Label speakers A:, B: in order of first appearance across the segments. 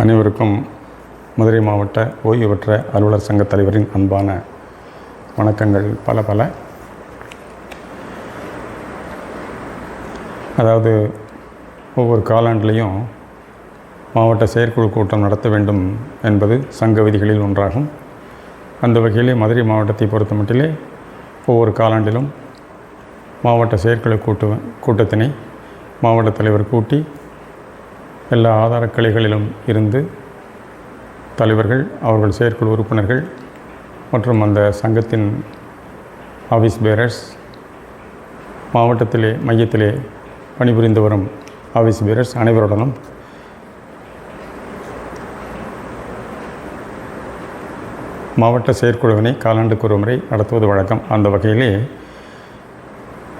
A: அனைவருக்கும் மதுரை மாவட்ட ஓய்வு பெற்ற அலுவலர் சங்க தலைவரின் அன்பான வணக்கங்கள். பல பல. அதாவது ஒவ்வொரு காலாண்டிலையும் மாவட்ட செயற்குழு கூட்டம் நடத்த வேண்டும் என்பது சங்க விதிகளில் ஒன்றாகும். அந்த வகையிலே மதுரை மாவட்டத்தை பொறுத்த மட்டிலே ஒவ்வொரு காலாண்டிலும் மாவட்ட செயற்குழு கூட்டு கூட்டத்தினை மாவட்ட தலைவர் கூட்டி எல்லா ஆதாரக்கிளைகளிலும் இருந்து தலைவர்கள் அவர்கள் செயற்குழு உறுப்பினர்கள் மற்றும் அந்த சங்கத்தின் ஆஃபீஸ் பேரர்ஸ் மாவட்டத்திலே மையத்திலே பணிபுரிந்து வரும் ஆஃபீஸ் பேரர்ஸ் அனைவருடனும் மாவட்ட செயற்குழுவினை காலாண்டுக்கு ஒரு முறை நடத்துவது வழக்கம். அந்த வகையிலே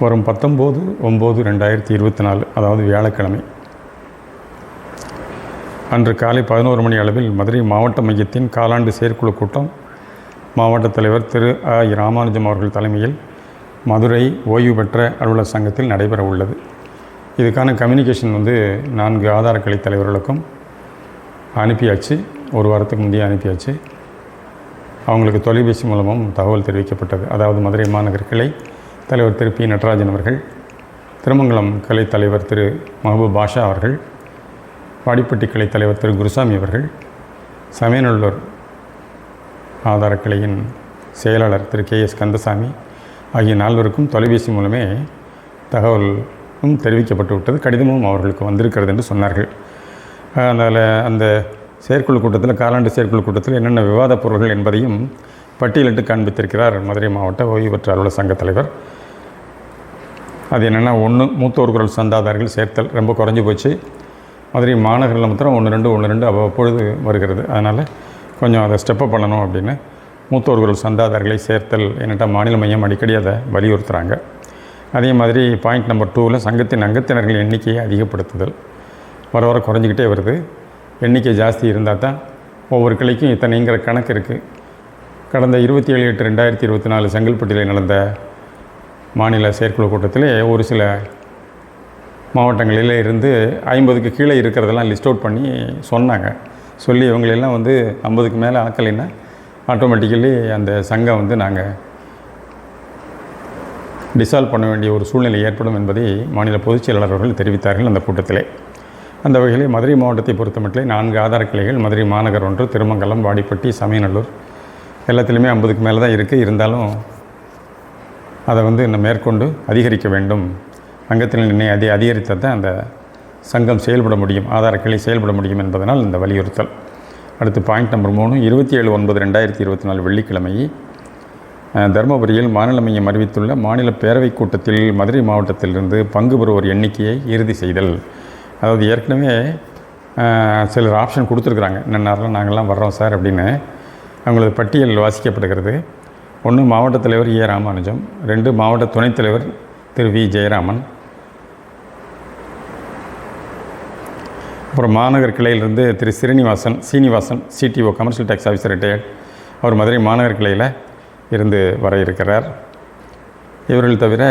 A: வரும் பத்தொம்போது ஒம்பது ரெண்டாயிரத்தி இருபத்தி நாலு அதாவது வியாழக்கிழமை அன்று காலை பதினோரு மணி அளவில் மதுரை மாவட்ட மையத்தின் காலாண்டு செயற்குழு கூட்டம் மாவட்ட தலைவர் திரு அ. ராமானுஜம் அவர்கள் தலைமையில் மதுரை ஓய்வு பெற்ற அலுவலர் சங்கத்தில் நடைபெற உள்ளது. இதுக்கான கம்யூனிகேஷன் வந்து நான்கு ஆதாரக்கலை தலைவர்களுக்கும் அனுப்பியாச்சு. ஒரு வாரத்துக்கு முந்தைய அனுப்பியாச்சு. அவங்களுக்கு தொலைபேசி மூலமும் தகவல் தெரிவிக்கப்பட்டது. அதாவது மதுரை மாநகர் கிளை தலைவர் திரு பி. நடராஜன் அவர்கள் திருமங்கலம் கலை தலைவர் திரு மஹபூப் பாஷா அவர்கள் வாடிப்பட்டி கிளை தலைவர் திரு குருசாமி அவர்கள் சமயநல்லூர் ஆதார கிளையின் செயலாளர் திரு கே எஸ் கந்தசாமி ஆகிய நால்வருக்கும் தொலைபேசி மூலமே தகவலும் தெரிவிக்கப்பட்டு விட்டது. கடிதமும் அவர்களுக்கு வந்திருக்கிறது என்று சொன்னார்கள். அதனால் அந்த செயற்குழு கூட்டத்தில் காலாண்டு செயற்குழு கூட்டத்தில் என்னென்ன விவாதப் பொருள்கள் என்பதையும் பட்டியலிட்டு காண்பித்திருக்கிறார் மதுரை மாவட்ட ஓய்வு பெற்ற அலுவலக சங்க தலைவர். அது என்னென்னா ஒன்று மூத்தோர் குரல் சந்தாதாரர்கள் சேர்த்தல் ரொம்ப குறைஞ்சி போச்சு. மதுரை மாநகரில் மாத்திரம் ஒன்று ரெண்டு ஒன்று ரெண்டு அவ்வப்பொழுது வருகிறது. அதனால் கொஞ்சம் அதை ஸ்டெப்பப் பண்ணணும் அப்படின்னு மூத்தோர்கள் சந்தாதாரர்களை சேர்த்தல் என்னட்ட மாநில மையம் அடிக்கடி அதை வலியுறுத்துகிறாங்க அதே மாதிரி பாயிண்ட் நம்பர் டூவில் சங்கத்தின் அங்கத்தினர்கள் எண்ணிக்கையை அதிகப்படுத்துதல். வர வர குறைஞ்சிக்கிட்டே வருது. எண்ணிக்கை ஜாஸ்தி இருந்தால் தான் ஒவ்வொரு கிளைக்கும் இத்தனைங்கிற கணக்கு இருக்குது கடந்த இருபத்தி ஏழு எட்டு ரெண்டாயிரத்தி இருபத்தி நாலு செங்கல்பட்டில் நடந்த மாநில செயற்குழு கூட்டத்திலே ஒரு சில மாவட்டங்களில் இருந்து ஐம்பதுக்கு கீழே இருக்கிறதெல்லாம் லிஸ்ட் அவுட் பண்ணி சொன்னாங்க. சொல்லி இவங்களெல்லாம் வந்து ஐம்பதுக்கு மேலே ஆக்கலைன்னா ஆட்டோமேட்டிக்கலி அந்த சங்கம் வந்து நாங்கள் டிசால்வ் பண்ண வேண்டிய ஒரு சூழ்நிலை ஏற்படும் என்பதை மாநில பொதுச் செயலாளர் அவர்கள் தெரிவித்தார்கள் அந்த கூட்டத்திலே. அந்த வகையில் மதுரை மாவட்டத்தை பொறுத்தமட்டிலே நான்கு ஆதார கிளைகள் மதுரை மாநகர் ஒன்று திருமங்கலம் வாடிப்பட்டி சமயநல்லூர் எல்லாத்துலேயுமே ஐம்பதுக்கு மேலே தான் இருக்குது இருந்தாலும் அதை வந்து இன்னும் மேற்கொண்டு அதிகரிக்க வேண்டும். சங்கத்தின் நினை அதை அதிகரித்தால் தான் அந்த சங்கம் செயல்பட முடியும் ஆதார கிளை செயல்பட முடியும் என்பதனால் இந்த வலியுறுத்தல். அடுத்து பாயிண்ட் நம்பர் மூணு இருபத்தி ஏழு ஒன்பது ரெண்டாயிரத்தி இருபத்தி நாலு வெள்ளிக்கிழமை. தருமபுரியில் மாநில மையம் அறிவித்துள்ள மாநில பேரவைக் கூட்டத்தில் மதுரை மாவட்டத்திலிருந்து பங்கு பெறுவோர் எண்ணிக்கையை இறுதி செய்தல். அதாவது ஏற்கனவே சிலர் ஆப்ஷன் கொடுத்துருக்குறாங்க. இன்னும் நாங்கள்லாம் வர்றோம் சார் அப்படின்னு. அவங்களது பட்டியல் வாசிக்கப்படுகிறது. ஒன்று மாவட்ட தலைவர் ஏ ராமானுஜம். ரெண்டு மாவட்ட துணைத் தலைவர் திரு வி. ஜெயராமன். அப்புறம் மாநகர் கிளையிலிருந்து Thiru Srinivasan Srinivasan CTO commercial tax officer retired அவர் மதுரை மாநகர் கிளையில் இருந்து வர இருக்கிறார். இவர்கள் தவிர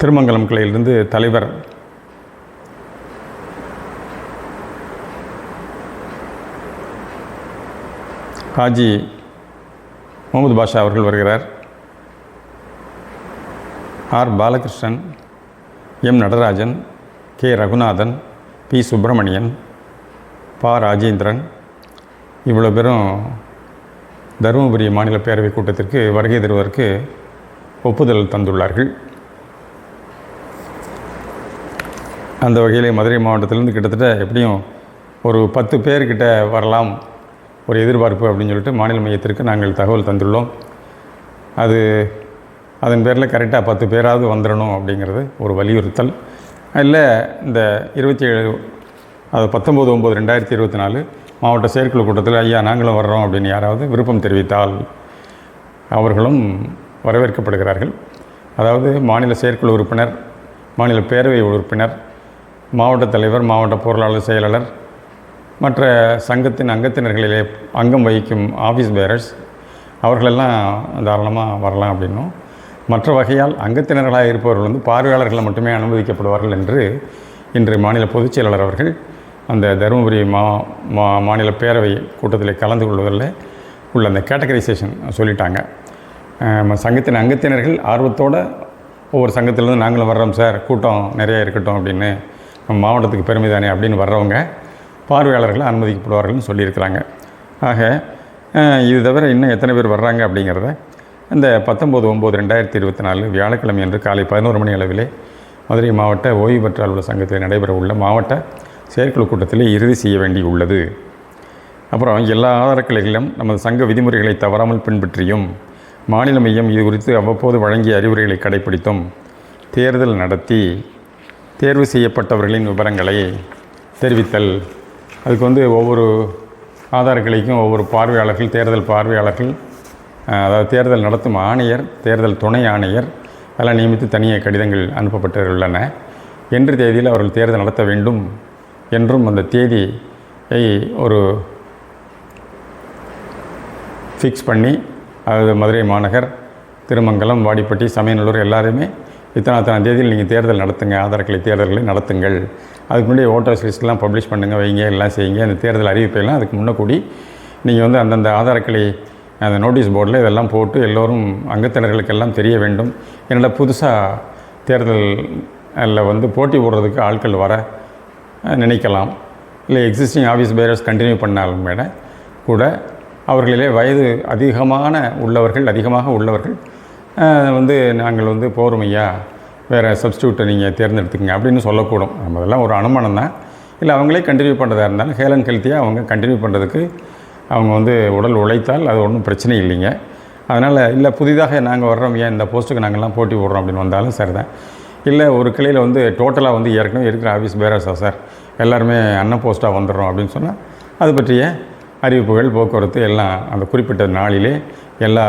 A: திருமங்கலம் கிளையிலிருந்து தலைவர் ஹாஜி முகமது பாஷா அவர்கள் வருகிறார். R. Balakrishnan M. Natarajan K. Raghunathan P. Subramanian பா. ராஜேந்திரன். இவ்வளோ பேரும் தருமபுரி மாநில பேரவைக் கூட்டத்திற்கு வருகை தருவதற்கு ஒப்புதல் தந்துள்ளார்கள். அந்த வகையில் மதுரை மாவட்டத்திலேருந்து கிட்டத்தட்ட எப்படியும் ஒரு பத்து பேர்கிட்ட வரலாம் ஒரு எதிர்பார்ப்பு அப்படின்னு சொல்லிட்டு மாநில மையத்திற்கு நாங்கள் தகவல் தந்துள்ளோம். அது அதன் பேரில் கரெக்டாக பத்து பேராவது வந்துடணும் அப்படிங்கிறது ஒரு வலியுறுத்தல். இல்லை இந்த இருபத்தி ஏழு அது பத்தொம்போது ஒம்பது ரெண்டாயிரத்தி இருபத்தி நாலு மாவட்ட செயற்குழு கூட்டத்தில் ஐயா நாங்களும் வர்றோம் அப்படின்னு யாராவது விருப்பம் தெரிவித்தால் அவர்களும் வரவேற்கப்படுகிறார்கள். அதாவது மாநில செயற்குழு உறுப்பினர் மாநில பேரவை உறுப்பினர் மாவட்ட தலைவர் மாவட்ட பொருளாளர் செயலாளர் மற்ற சங்கத்தின் அங்கத்தினர்களிலே அங்கம் வகிக்கும் ஆஃபீஸ் பேரர்ஸ் அவர்களெல்லாம் தாராளமாக வரலாம் அப்படின்னும். மற்ற வகையால் அங்கத்தினர்களாக இருப்பவர்கள் வந்து பார்வையாளர்களை மட்டுமே அனுமதிக்கப்படுவார்கள் என்று இன்று மாநில பொதுச் செயலாளர் அவர்கள் அந்த தருமபுரி மா மா மாநில பேரவை கூட்டத்தில் கலந்து கொள்வதில் உள்ள அந்த கேட்டகரைசேஷன் சொல்லிட்டாங்க. சங்கத்தின் அங்கத்தினர்கள் ஆர்வத்தோடு ஒவ்வொரு சங்கத்திலேருந்து நாங்களும் வர்றோம் சார் கூட்டம் நிறையா இருக்கட்டும் அப்படின்னு நம்ம மாவட்டத்துக்கு பெருமை தானே அப்படின்னு வர்றவங்க பார்வையாளர்களை அனுமதிக்கப்படுவார்கள்னு சொல்லியிருக்கிறாங்க. ஆக இது தவிர இன்னும் எத்தனை பேர் வர்றாங்க அப்படிங்கிறத இந்த பத்தொம்போது ஒம்பது ரெண்டாயிரத்தி இருபத்தி நாலு வியாழக்கிழமை அன்று காலை பதினோரு மணி அளவிலே மதுரை மாவட்ட ஓய்வு பெற்ற அலுவலர் சங்கத்தில் நடைபெற உள்ள மாவட்ட செயற்குழு கூட்டத்தில் இறுதி செய்ய வேண்டி உள்ளது. அப்புறம் எல்லா ஆதார கிளைகளிலும் நமது சங்க விதிமுறைகளை தவறாமல் பின்பற்றியும் மாநில மையம் இது குறித்து அவ்வப்போது வழங்கிய அறிவுரைகளை கடைபிடித்தும் தேர்தல் நடத்தி தேர்வு செய்யப்பட்டவர்களின் விவரங்களை தெரிவித்தல். அதுக்கு வந்து ஒவ்வொரு ஆதார கிளைக்கும் ஒவ்வொரு பார்வையாளர்கள் தேர்தல் பார்வையாளர்கள் அதாவது தேர்தல் நடத்தும் ஆணையர் தேர்தல் துணை ஆணையர் அதெல்லாம் நியமித்து தனியாக கடிதங்கள் அனுப்பப்பட்டுள்ளன என்று தேதியில் அவர்கள் தேர்தல் நடத்த வேண்டும் என்றும் அந்த தேதியை ஒரு ஃபிக்ஸ் பண்ணி அதாவது மதுரை மாநகர் திருமங்கலம் வாடிப்பட்டி சமயநல்லூர் எல்லாருமே இத்தனை அத்தனை தேதியில் நீங்கள் தேர்தல் நடத்துங்க ஆதார் கிளை தேர்தல்களை நடத்துங்கள். அதுக்கு முன்னாடி ஓட்டர்ஸ் லிஸ்ட்லாம் பப்ளிஷ் பண்ணுங்கள் வைங்க எல்லாம் செய்யுங்க. அந்த தேர்தல் அறிவிப்பையெல்லாம் அதுக்கு முன்னக்கூடி கூடி நீங்கள் வந்து அந்தந்த ஆதார் கிளை அந்த நோட்டீஸ் போர்டில் இதெல்லாம் போட்டு எல்லோரும் அங்கத்தினர்களுக்கெல்லாம் தெரிய வேண்டும். என்னோட புதுசாக தேர்தலில் வந்து போட்டி போடுறதுக்கு ஆட்கள் வர நினைக்கலாம். இல்லை எக்ஸிஸ்டிங் ஆஃபீஸ் பேரர்ஸ் கண்டினியூ பண்ணாலும் கூட கூட அவர்களிலே வயது அதிகமான உள்ளவர்கள் அதிகமாக உள்ளவர்கள் வந்து நாங்கள் வந்து போகிறோம் ஐயா வேறு சப்ஸ்டியூட்டை நீங்கள் தேர்ந்தெடுத்துக்கங்க அப்படின்னு சொல்லக்கூடும். நம்ம அதெல்லாம் ஒரு அனுமானம் தான் இல்லை அவங்களே கண்டினியூ பண்ணுறதா இருந்தாலும் ஹேலன் ஹெல்த்தியாக அவங்க கண்டினியூ பண்ணுறதுக்கு அவங்க வந்து உடல் உழைத்தால் அது ஒன்றும் பிரச்சனை இல்லைங்க. அதனால் இல்லை புதிதாக நாங்கள் வர்றோம். ஏன் இந்த போஸ்ட்டுக்கு நாங்கள்லாம் போட்டி போடுறோம்? அப்படின்னு வந்தாலும் சரிதான். இல்லை ஒரு கிளையில் வந்து டோட்டலாக வந்து ஏற்கனவே இருக்கிற ஆஃபீஸ் பேரர்ஸா சார் எல்லாருமே அன்ன போஸ்ட்டாக வந்துடுறோம். அப்படின்னு சொன்னால் அது பற்றிய அறிவிப்புகள் போக்குவரத்து எல்லாம் அந்த குறிப்பிட்ட நாளிலே எல்லா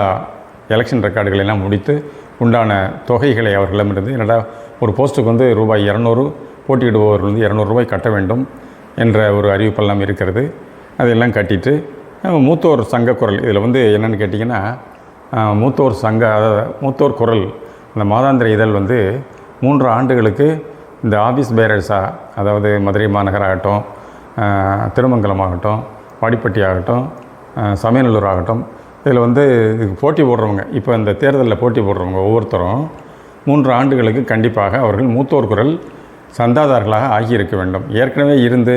A: எலெக்ஷன் ரெக்கார்டுகளெல்லாம் முடித்து உண்டான தொகைகளை அவர்களிடமிருந்து என்னடா ஒரு போஸ்ட்டுக்கு வந்து ரூபாய் இரநூறு போட்டியிடுபவர்கள் வந்து இரநூறுபாய் கட்ட வேண்டும் என்ற ஒரு அறிவிப்பெல்லாம் இருக்கிறது. அதையெல்லாம் கட்டிட்டு மூத்தோர் சங்க குரல். இதில் வந்து என்னென்னு கேட்டிங்கன்னா மூத்தோர் சங்க அதாவது மூத்தோர் குரல் அந்த மாதாந்திர இதழ் வந்து மூன்று ஆண்டுகளுக்கு இந்த ஆஃபீஸ் பேரர்ஸாக அதாவது மதுரை மாநகராகட்டும் திருமங்கலம் ஆகட்டும் வாடிப்பட்டி ஆகட்டும் சமயநல்லூர் ஆகட்டும் இதில் வந்து இதுக்கு போட்டி போடுறவங்க இப்போ இந்த தேர்தலில் போட்டி போடுறவங்க ஒவ்வொருத்தரும் மூன்று ஆண்டுகளுக்கு கண்டிப்பாக அவர்கள் மூத்தோர் குரல் சந்தாதாரர்களாக ஆகியிருக்க வேண்டும். ஏற்கனவே இருந்து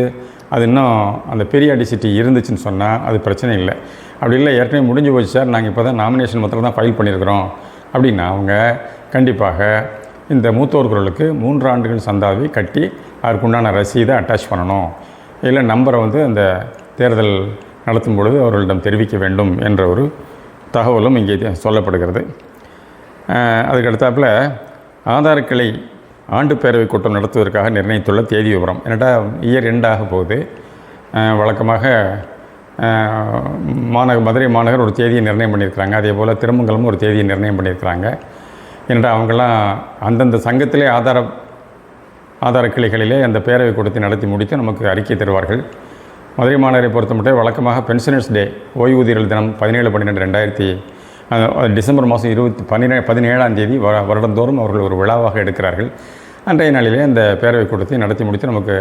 A: அது இன்னும் அந்த பெரியாடிசிட்டி இருந்துச்சுன்னு சொன்னால் அது பிரச்சனை இல்லை. அப்படி இல்லை ஏற்கனவே முடிஞ்சு போச்சு சார். நாங்கள் இப்போ தான் நாமினேஷன் மொத்தம் தான் ஃபைல் பண்ணியிருக்கிறோம் அப்படின்னா அவங்க கண்டிப்பாக இந்த மூத்தோர் குரலுக்கு மூன்று ஆண்டுகள் சந்தாவை கட்டி அதற்குண்டான ரசீதை அட்டாச் பண்ணணும். இல்லை நம்பரை வந்து அந்த தேர்தல் நடத்தும் பொழுது அவர்களிடம் தெரிவிக்க வேண்டும் என்ற ஒரு தகவலும் இங்கே சொல்லப்படுகிறது. அதுக்கடுத்தாப்பில் அதுக்கு அடுத்தாப்புல கிளை ஆண்டு பேரவை கூட்டம் நடத்துவதற்காக நிர்ணயித்துள்ள தேதி விவரம். என்னடா இயர் எண்டாக போகுது. வழக்கமாக மாநக மதுரை மாநகர் ஒரு தேதியை நிர்ணயம் பண்ணியிருக்கிறாங்க. அதே போல் திருமங்கலமும் ஒரு தேதியை நிர்ணயம் பண்ணியிருக்கிறாங்க. என்னடா அவங்களாம் அந்தந்த சங்கத்திலே ஆதார ஆதார கிளைகளிலே அந்த பேரவை கூட்டத்தை நடத்தி முடித்து நமக்கு அறிக்கை தருவார்கள். மதுரை மாநகரை பொறுத்தமட்டும் வழக்கமாக பென்ஷனர்ஸ் டே ஓய்வூதியர்கள் தினம் பதினேழு பன்னிரெண்டு ரெண்டாயிரத்தி டிசம்பர் மாதம் இருபத்தி பன்னிரே பதினேழாம் தேதி வ வருடந்தோறும் அவர்கள் ஒரு விழாவாக எடுக்கிறார்கள். அன்றைய நாளிலே அந்த பேரவை கூட்டத்தை நடத்தி முடித்து நமக்கு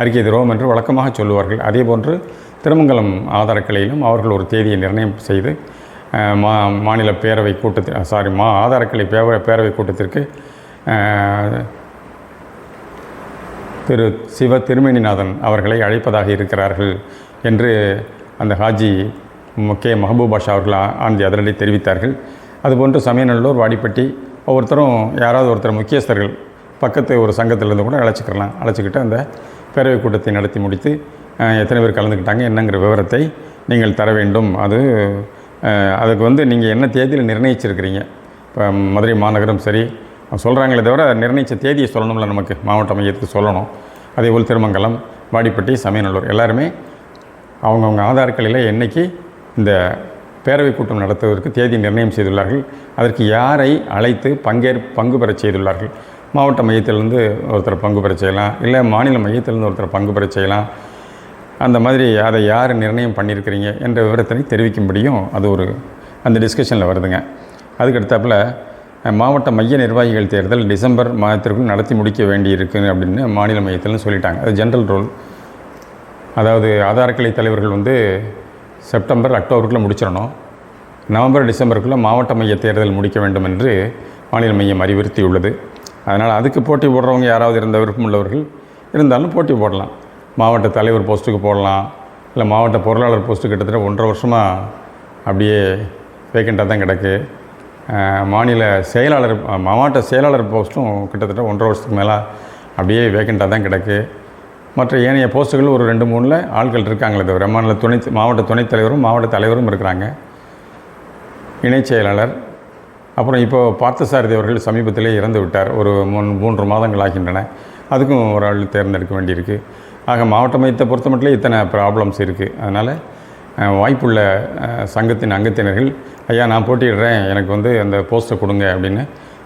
A: அறிக்கை தருவோம் என்று வழக்கமாக சொல்லுவார்கள். அதே போன்று திருமங்கலம் ஆதாரக்கிளையிலும் அவர்கள் ஒரு தேதியை நிர்ணயம் செய்து மா மாநில பேரவை கூட்டத்தில் சாரி மா ஆதாரக்கிளை கிளை பேரவை கூட்டத்திற்கு திரு சிவ திருமணிநாதன் அவர்களை அழைப்பதாக இருக்கிறார்கள் என்று அந்த ஹாஜி கே மஹபூபா ஷா அவர்கள் ஆனந்தி ஆண்டி அதிரடி தெரிவித்தார்கள். அதுபோன்று சமயநல்லூர் வாடிப்பட்டி ஒவ்வொருத்தரும் யாராவது ஒருத்தர் முக்கியஸ்தர்கள் பக்கத்து ஒரு சங்கத்திலேருந்து கூட அழைச்சிக்கலாம். அழைச்சிக்கிட்டு அந்த பேரவை கூட்டத்தை நடத்தி முடித்து எத்தனை பேர் கலந்துக்கிட்டாங்க என்னங்கிற விவரத்தை நீங்கள் தர வேண்டும். அது அதுக்கு வந்து நீங்கள் என்ன தேதியில் நிர்ணயிச்சிருக்கிறீங்க? இப்போ மதுரை மாநகரம் சரி சொல்கிறாங்களே தவிர நிர்ணயித்த தேதியை சொல்லணும்ல நமக்கு. மாவட்ட மையத்துக்கு சொல்லணும். அதே போல் திருமங்கலம் வாடிப்பட்டி சமயநல்லூர் எல்லாருமே அவங்கவுங்க ஆதாரங்களில் என்றைக்கு இந்த பேரவை கூட்டம் நடத்துவதற்கு தேதி நிர்ணயம் செய்துள்ளார்கள். அதற்கு யாரை அழைத்து பங்கேற் பங்கு பெறச் செய்துள்ளார்கள்? மாவட்ட மையத்திலிருந்து ஒருத்தர் பங்கு பெறச் செய்யலாம். இல்லை மாநில மையத்திலிருந்து ஒருத்தர் பங்கு பெறச் செய்யலாம். அந்த மாதிரி அதை யார் நிர்ணயம் பண்ணியிருக்கிறீங்க என்ற விவரத்தினை தெரிவிக்கும்படியும் அது ஒரு அந்த டிஸ்கஷனில் வருதுங்க. அதுக்கடுத்தாப்பில் மாவட்ட மைய நிர்வாகிகள் தேர்தல் டிசம்பர் மாதத்திற்குள் நடத்தி முடிக்க வேண்டியிருக்கு அப்படின்னு மாநில மையத்தில்னு சொல்லிட்டாங்க. அது ஜென்ரல் ரூல் அதாவது ஆதார் கிளை தலைவர்கள் வந்து செப்டம்பர் அக்டோபருக்குள்ளே முடிச்சிடணும். நவம்பர் டிசம்பருக்குள்ளே மாவட்ட மைய தேர்தல் முடிக்க வேண்டும் என்று மாநில மையம் அறிவுறுத்தியுள்ளது. அதனால் அதுக்கு போட்டி போடுறவங்க யாராவது இருந்த விருப்பம் உள்ளவர்கள் இருந்தாலும் போட்டி போடலாம். மாவட்ட தலைவர் போஸ்ட்டுக்கு போடலாம். இல்லை மாவட்ட பொருளாளர் போஸ்ட்டு கிட்டத்தட்ட ஒன்றரை வருஷமாக அப்படியே வேக்கண்ட்டாக தான் கிடக்கு. மாநில செயலாளர் மாவட்ட செயலாளர் போஸ்ட்டும் கிட்டத்தட்ட ஒன்றரை வருஷத்துக்கு மேலே அப்படியே வேக்கண்ட்டாக தான் கிடக்கு. மற்ற ஏனைய போஸ்ட்டுகள் ஒரு ரெண்டு மூணில் ஆட்கள் இருக்காங்களே தவிர மாநில துணை மாவட்ட துணைத் தலைவரும் மாவட்ட தலைவரும் இருக்கிறாங்க. இணைச் செயலாளர். அப்புறம் இப்போ பார்த்தசாரதி அவர்கள் சமீபத்திலே இறந்து விட்டார். ஒரு மூணு மூன்று மாதங்கள் ஆகின்றன. அதுக்கும் ஒரு ஆள் தேர்ந்தெடுக்க வேண்டியிருக்கு. ஆக மாவட்ட மையத்தை பொறுத்த மட்டும் இத்தனை ப்ராப்ளம்ஸ் இருக்குது அதனால் வாய்ப்புள்ள சங்கத்தின் அங்கத்தினர்கள் ஐயா நான் போட்டிடுறேன் எனக்கு வந்து அந்த போஸ்ட்டை கொடுங்க அப்படின்னு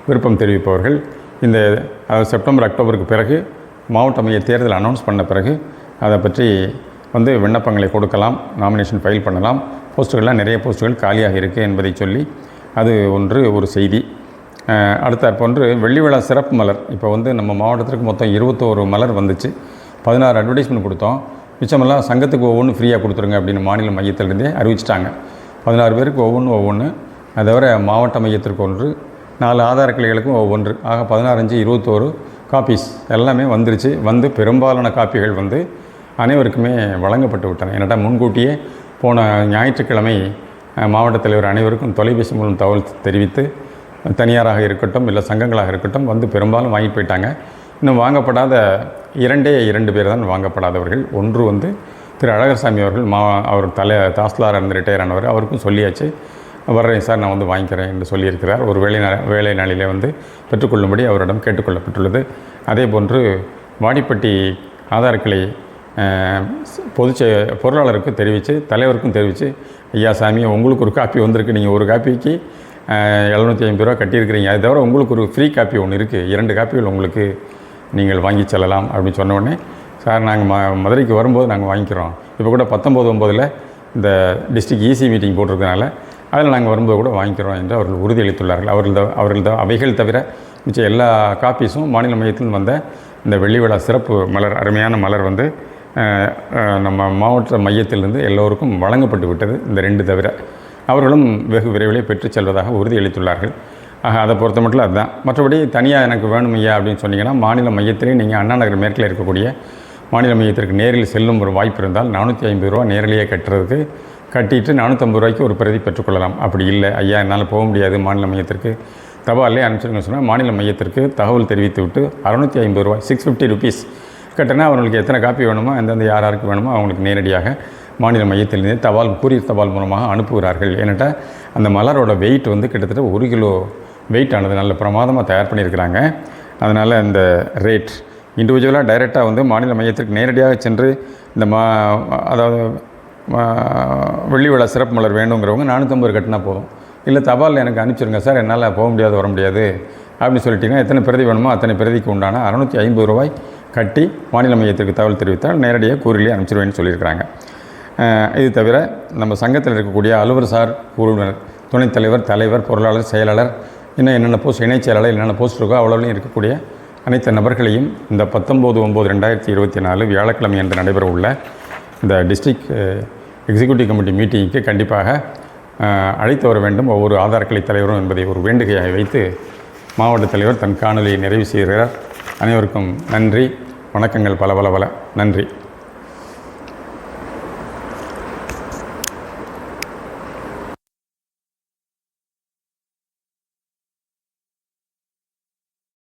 A: விருப்பம் தெரிவிப்பவர்கள். இந்த செப்டம்பர் அக்டோபருக்கு பிறகு மாவட்ட மைய தேர்தல் அனௌன்ஸ் பண்ண பிறகு அதை பற்றி வந்து விண்ணப்பங்களை கொடுக்கலாம் நாமினேஷன் ஃபைல் பண்ணலாம். போஸ்ட்டுகள்லாம் நிறைய போஸ்ட்டுகள் காலியாக இருக்குது என்பதை சொல்லி அது ஒன்று ஒரு செய்தி. அஹ், அடுத்தாற்போன்று வெள்ளி விழா சிறப்பு மலர். இப்போ வந்து நம்ம மாவட்டத்திற்கு மொத்தம் இருபத்தோரு மலர் வந்துச்சு. பதினாறு அட்வர்டைஸ்மெண்ட் கொடுத்தோம். மிச்சமெல்லாம் சங்கத்துக்கு ஒவ்வொன்று ஃப்ரீயாக கொடுத்துருங்க அப்படின்னு மாநில மையத்திலிருந்தே அறிவிச்சிட்டாங்க. பதினாறு பேருக்கு ஒவ்வொன்று ஒவ்வொன்று அதை தவிர மாவட்ட மையத்திற்கு ஒன்று நாலு ஆதார கிளைகளுக்கும் ஒவ்வொன்று. ஆக பதினாறஞ்சு இருபத்தோரு. காப்பீஸ் எல்லாமே வந்துருச்சு. வந்து பெரும்பாலான காப்பிகள் வந்து அனைவருக்குமே வழங்கப்பட்டு விட்டன. என்னடா முன்கூட்டியே போன ஞாயிற்றுக்கிழமை மாவட்ட தலைவர் அனைவருக்கும் தொலைபேசி மூலம் தகவல் தெரிவித்து தனியாராக இருக்கட்டும் இல்லை சங்கங்களாக இருக்கட்டும் வந்து பெரும்பாலும் வாங்கிட்டு போயிட்டாங்க. இன்னும் வாங்கப்படாத இரண்டே இரண்டு பேர் தான் வாங்கப்படாதவர்கள். ஒன்று வந்து திரு அழகர்சாமி அவர்கள் மா அவர் தலை தாஸ்லார் இருந்து ரிட்டையர் ஆனவர். அவருக்கும் சொல்லியாச்சு. வர்றேன் சார் நான் வந்து வாங்கிக்கிறேன் என்று சொல்லியிருக்கிறார். ஒரு வேலை வேலை நாளிலே வந்து பெற்றுக்கொள்ளும்படி அவரிடம் கேட்டுக்கொள்ளப்பட்டுள்ளது. அதே போன்று வாடிப்பட்டி ஆதார் கிளை அஹ், பொருளாளருக்கு தெரிவித்து தலைவருக்கும் தெரிவித்து ஐயா சாமி உங்களுக்கு ஒரு காப்பி வந்திருக்கு. நீங்கள் ஒரு காப்பிக்கு எழுநூற்றி ஐம்பது ரூபா கட்டியிருக்கிறீங்க. அது தவிர உங்களுக்கு ஒரு ஃப்ரீ காப்பி ஒன்று இருக்குது இரண்டு காப்பிகள் உங்களுக்கு நீங்கள் வாங்கி செல்லலாம் அப்படின்னு சொன்ன உடனே சார் நாங்கள் ம மதுரைக்கு வரும்போது நாங்கள் வாங்கிக்கிறோம். இப்போ கூட பத்தொம்போது ஒம்போதில் இந்த டிஸ்ட்ரிக்ட் ஈசி மீட்டிங் போட்டிருக்கனால அதில் நாங்கள் வரும்போது கூட வாங்கிக்கிறோம் என்று அவர்கள் உறுதியளித்துள்ளார்கள். அவர்கள் அவர்கள் அவைகள் தவிர மிச்சம் எல்லா காப்பீஸும் மாநில மையத்திலும் வந்த இந்த வெள்ளி விழா சிறப்பு மலர் அருமையான மலர் வந்து நம்ம மாவட்ட மையத்திலிருந்து எல்லோருக்கும் வழங்கப்பட்டு விட்டது. இந்த ரெண்டு தவிர அவர்களும் வெகு விரைவிலே பெற்றுச் செல்வதாக உறுதியளித்துள்ளார்கள். ஆக அதை பொறுத்த மட்டும் அதுதான். மற்றபடி தனியாக எனக்கு வேணும் ஐயா அப்படின்னு சொன்னீங்கன்னா மாநில மையத்திலே நீங்கள் அண்ணா நகர் மேற்கில் இருக்கக்கூடிய மாநில மையத்திற்கு நேரில் செல்லும் ஒரு வாய்ப்பு இருந்தால் நானூற்றி ஐம்பது ரூபா நேரிலேயே கட்டுறதுக்கு கட்டிட்டு நானூற்றம்பது ரூபாய்க்கு ஒரு பிரதி பெற்றுக்கொள்ளலாம். அப்படி இல்லை. ஐயா என்னால் போக முடியாது மாநில மையத்திற்கு. தபாலே அனுப்பிச்சிருங்க சொன்னால் மாநில மையத்திற்கு தகவல் தெரிவித்து விட்டு அறுநூற்றி ஐம்பது ரூபாய் சிக்ஸ் ஃபிஃப்டி ருபீஸ் கட்டினா அவங்களுக்கு எத்தனை காப்பி வேணுமோ எந்தெந்த யார் யாருக்கு வேணுமோ அவங்களுக்கு நேரடியாக மாநில மையத்திலிருந்து தபால் கூரியர் தபால் மூலமாக அனுப்புகிறார்கள். ஏன்னாட்டா அந்த மலரோட வெயிட் வந்து கிட்டத்தட்ட ஒரு கிலோ வெயிட் ஆனது நல்ல பிரமாதமாக தயார் பண்ணியிருக்கிறாங்க. அதனால் இந்த ரேட் இண்டிவிஜுவலாக டைரெக்டாக வந்து மாநில மையத்திற்கு நேரடியாக சென்று இந்த மா அதாவது வெள்ளி விழா சிறப்பு மலர் வேணுங்கிறவங்க நானூற்றம்பது கட்டினா போதும். இல்லை தபாலில் எனக்கு அனுப்பிச்சிருங்க சார் என்னால் போக முடியாது வர முடியாது. அப்படின்னு சொல்லிட்டீங்கன்னா எத்தனை பிரதி வேணுமோ அத்தனை பிரதிக்கு உண்டான அறநூற்றி ஐம்பது ரூபாய் கட்டி மாநில மையத்திற்கு தகவல் தெரிவித்தால் நேரடியாக கூறிலே அனுப்பிச்சிருவேன்னு சொல்லியிருக்கிறாங்க. இது தவிர நம்ம சங்கத்தில் இருக்கக்கூடிய அலுவலர் சார் குழுவினர் துணைத் தலைவர் தலைவர் பொருளாளர் செயலாளர் இன்னும் என்னென்ன போஸ்ட் இணைச் செயலாளர் என்னென்ன போஸ்ட் இருக்கோ அவ்வளோலையும் இருக்கக்கூடிய அனைத்து நபர்களையும் இந்த பத்தொம்போது ஒம்பது ரெண்டாயிரத்தி இருபத்தி நாலு வியாழக்கிழமை என்று நடைபெற உள்ள இந்த டிஸ்ட்ரிக்ட் எக்ஸிக்யூட்டிவ் கமிட்டி மீட்டிங்க்கு கண்டிப்பாக அழைத்து வர வேண்டும். ஒவ்வொரு ஆதார்களை தலைவரும் என்பதை ஒரு வேண்டுகையாக வைத்து மாவட்ட தலைவர் தன் காணொலியை நிறைவு செய்கிறார். அனைவருக்கும் நன்றி. வணக்கங்கள் பல பல பல. நன்றி.